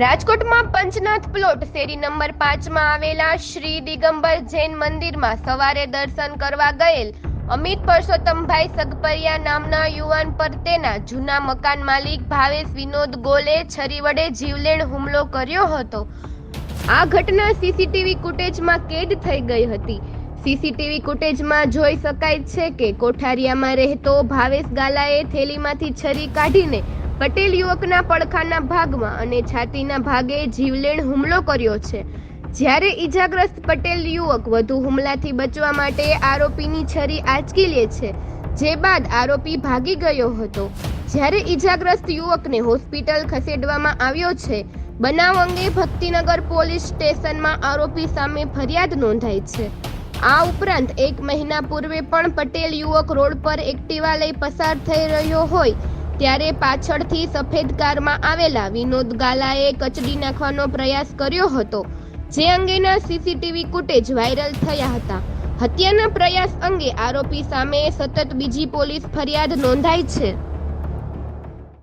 રાજકોટમાં પંચનાથ પ્લોટ શેરી નંબર પાંચમાં આવેલા શ્રી દિગંબર જૈન મંદિરમાં સવારે દર્શન કરવા ગયેલ અમિત પરસોત્તમભાઈ સગપરિયા નામના યુવાન પર તેના જૂના મકાન માલિક ભાવેશ વિનોદ ગોલે છરી વડે જીવલેણ હુમલો કર્યો હતો. આ ઘટના સીસીટીવી ફૂટેજમાં કેદ થઈ ગઈ હતી. સીસીટીવી ફૂટેજમાં જોઈ શકાય છે કે કોઠારિયામાં રહેતો ભાવેશ ગાલાએ થેલીમાંથી છરી કાઢીને પટેલ યુવકના પડખાના ભાગમાં અને છાતીના ભાગે જીવલેણ હુમલો કર્યો છે. જ્યારે ઈજાગ્રસ્ત પટેલ યુવક વધુ હુમલાથી બચવા માટે આરોપીની છરી આંચકી લે છે, જે બાદ આરોપી ભાગી ગયો હતો. જ્યારે ઈજાગ્રસ્ત યુવકને હોસ્પિટલ ખસેડવામાં આવ્યો છે, બનાવ અંગે ભક્તિનગર પોલીસ સ્ટેશનમાં આરોપી સામે ફરિયાદ નોંધાઈ છે. આ ઉપરાંત એક મહિના પૂર્વે પણ પટેલ યુવક રોડ પર એક્ટિવા લઈ પસાર થઈ રહ્યો હોય ત્યારે પાછળથી સફેદ કારમાં આવેલા વિનોદ ગાલાએ કચડી નાખવાનો પ્રયાસ કર્યો હતો, જે અંગેના સીસીટીવી ફૂટેજ વાયરલ થયા હતા. હત્યાના પ્રયાસ અંગે આરોપી સામે સતત બીજી પોલીસ ફરિયાદ નોંધાઈ છે.